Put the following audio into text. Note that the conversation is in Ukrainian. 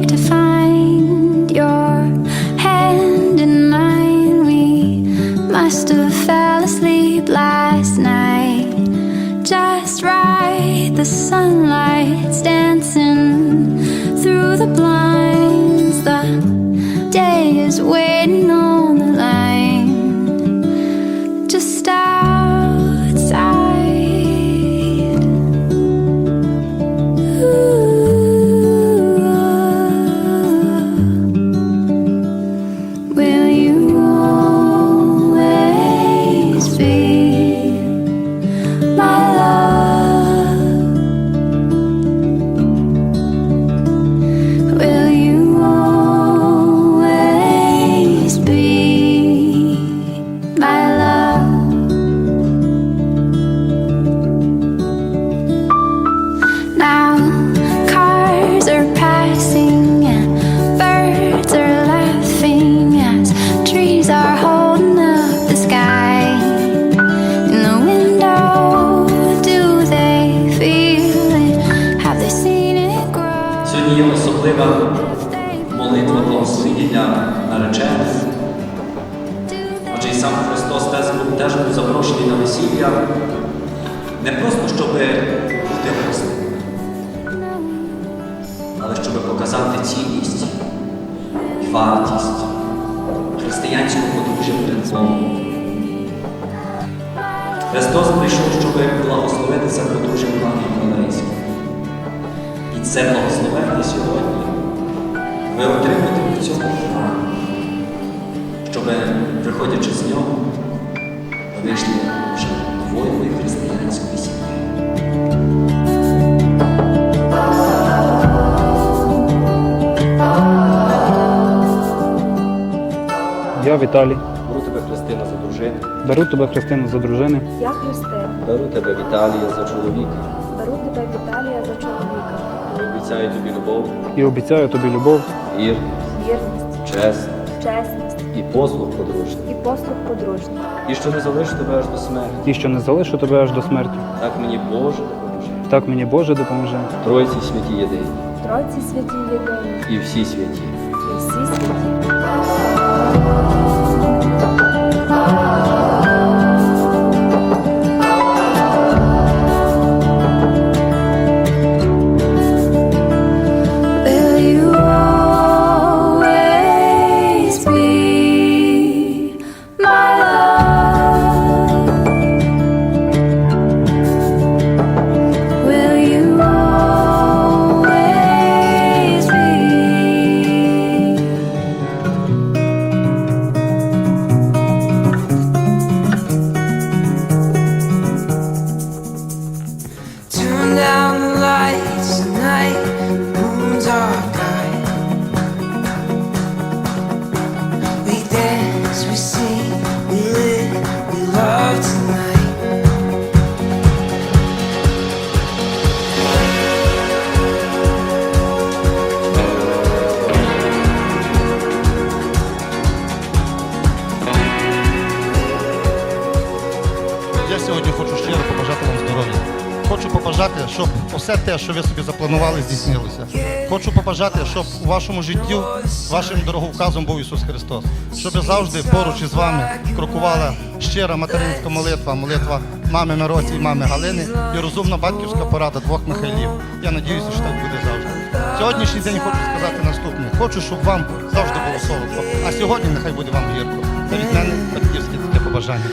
to find your hand in mine. We must have fell asleep last night. Just right, the sunlight's dancing through the blinds. Благословіння наречених. Адже і сам Христос теж був, запрошений на весілля не просто щоб бути хрестим, але щоб показати цінність і вартість християнського подружжя перед Богом. Христос прийшов, щоб благословити це подружжя плані Галилейське. Це благословення сьогодні ви отримаєте в цьому храмі, щоб, виходячи з нього, ви вийшли вже новою християнською сім'єю. Я Віталій. Беру тебе Христина за дружину, Беру тебе Христину за дружини. Я Христина, беру тебе Віталія за чоловіка, беру тебе Віталія за чоловіка, обіцяю тобі любов, І обіцяю тобі любов вір, вірність, честь чесність і послуг подружній, і послуг подружній. і що не залишу тебе аж до смерті. і що не залишу тебе аж до смерті. Так мені Боже допоможе. Так мені Боже допоможе. Тройці святі єдині Тройці святі єдині і всі святі. і всі святі. night. Moons are Хочу побажати, щоб усе те, що ви собі запланували, здійснилося. Хочу побажати, щоб у вашому житті вашим дороговказом був Ісус Христос. Щоб завжди поруч із вами крокувала щира материнська молитва, молитва мами Мироці і мами Галини і розумна батьківська порада двох Михайлів. Я надіюся, що так буде завжди. Сьогоднішній день хочу сказати наступне. Хочу, щоб вам завжди було солодко. А сьогодні нехай буде вам гірко. Це від мене батьківське таке побажання.